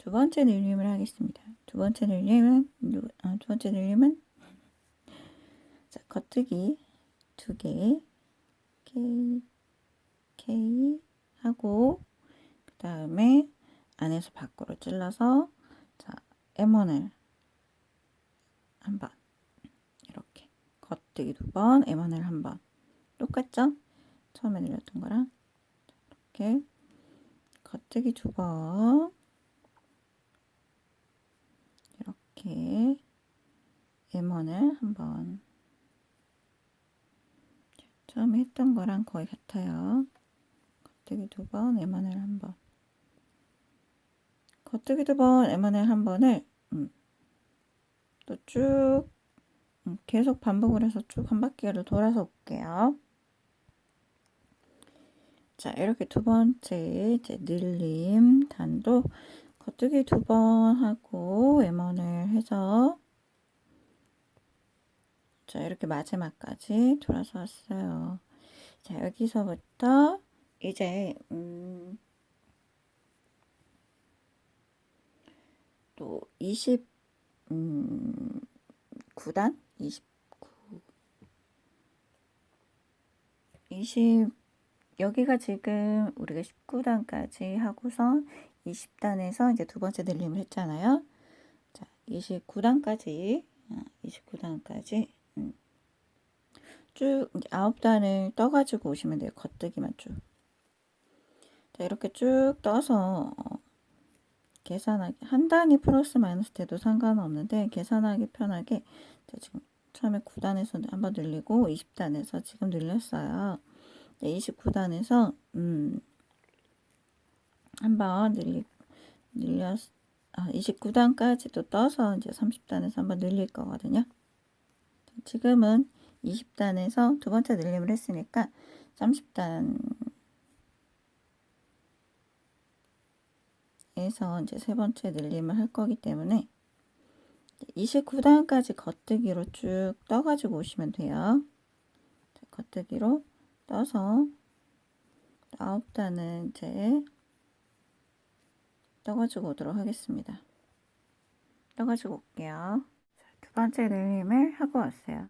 두 번째 늘림을 하겠습니다. 두 번째 늘림은 누- 아, 두 번째 늘림은? 자, 겉뜨기 두 개, K, K 하고 그 다음에 안에서 밖으로 찔러서 자, M1을 한 번. 이렇게. 겉뜨기 두 번, M1을 한 번. 똑같죠? 처음에 늘렸던 거랑? 이렇게. 겉뜨기 두 번 이렇게 M1을 한번 처음에 했던 거랑 거의 같아요. 겉뜨기 두 번, M1을 한 번. 겉뜨기 두 번, M1을 한 번을 음, 또쭉 음, 계속 반복을 해서 쭉 한 바퀴를 돌아서 올게요. 자, 이렇게 두 번째 이제 늘림 단도 겉뜨기 두 번 하고 M1을 해서 자, 이렇게 마지막까지 돌아서 왔어요. 자, 여기서부터 이제 음, 또 20, 음, 9단? 29, 20, 여기가 지금 우리가 19단까지 하고서 20단에서 이제 두 번째 늘림을 했잖아요. 자, 29단까지, 29단까지, 음, 쭉, 이제 9단을 떠가지고 오시면 돼요. 겉뜨기만 쭉. 자, 이렇게 쭉 떠서, 어, 계산하기, 한 단위 플러스 마이너스 돼도 상관없는데, 계산하기 편하게, 자, 지금 처음에 9단에서 한번 늘리고, 20단에서 지금 늘렸어요. 29단에서, 음, 한번 늘리, 늘렸, 아, 29단까지도 떠서 이제 30단에서 한번 늘릴 거거든요. 지금은 20단에서 두 번째 늘림을 했으니까 30단 에서 이제 세 번째 늘림을 할 거기 때문에 29단까지 겉뜨기로 쭉 떠가지고 오시면 돼요. 자, 겉뜨기로 떠서 9단은 이제 떠가지고 오도록 하겠습니다. 떠가지고 올게요. 자, 두 번째 늘림을 하고 왔어요.